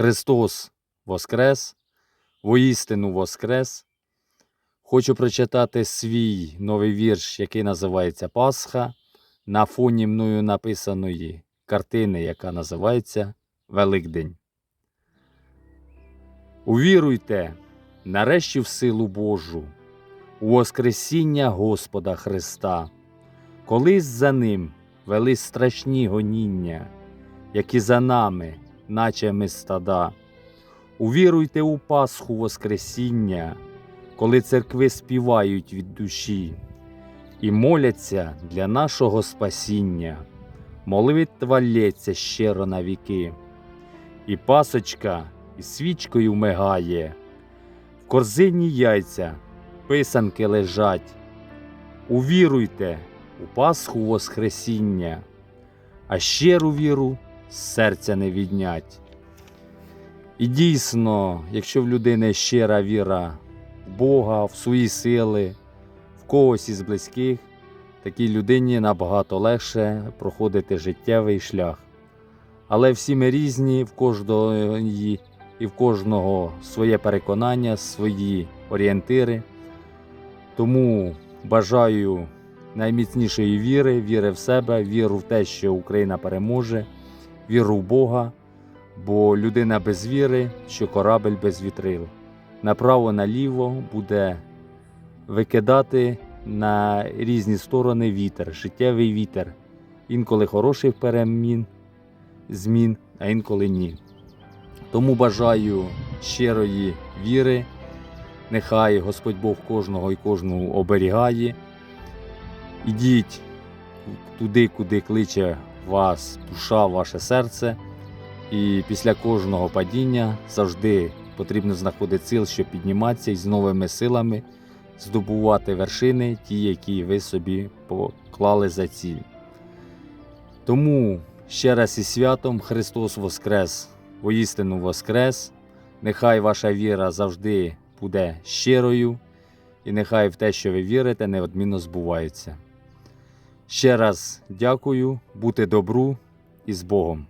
Христос Воскрес, воістину Воскрес. Хочу прочитати свій новий вірш, який називається Пасха, на фоні мною написаної картини, яка називається Великдень. Увіруйте нарешті в силу Божу, у Воскресіння Господа Христа. Колись за ним вели страшні гоніння, які за нами, наче ми стада. Увіруйте у Пасху Воскресіння, коли церкви співають від душі і моляться для нашого спасіння. Молитва лється щиро на віки, і пасочка із свічкою мигає, в корзині яйця, писанки лежать. Увіруйте у Пасху Воскресіння, а щиру віру серця не віднять. І дійсно, якщо в людини щира віра в Бога, в свої сили, в когось із близьких, такій людині набагато легше проходити життєвий шлях. Але всі ми різні, в кожного і в кожного своє переконання, свої орієнтири. Тому бажаю найміцнішої віри, віри в себе, віру в те, що Україна переможе, віру в Бога, бо людина без віри, що корабель без вітрил. Направо наліво буде викидати на різні сторони вітер, життєвий вітер. Інколи хороших перемін, змін, а інколи ні. Тому бажаю щирої віри. Нехай Господь Бог кожного і кожного оберігає. Ідіть туди, куди кличе вас душа, ваше серце. І після кожного падіння завжди потрібно знаходити сил, щоб підніматися і з новими силами здобувати вершини, ті, які ви собі поклали за ціль. Тому ще раз із святом Христос Воскрес, воістину Воскрес. Нехай ваша віра завжди буде щирою, і нехай в те, що ви вірите, неодмінно збувається. Ще раз дякую, бути добру і з Богом.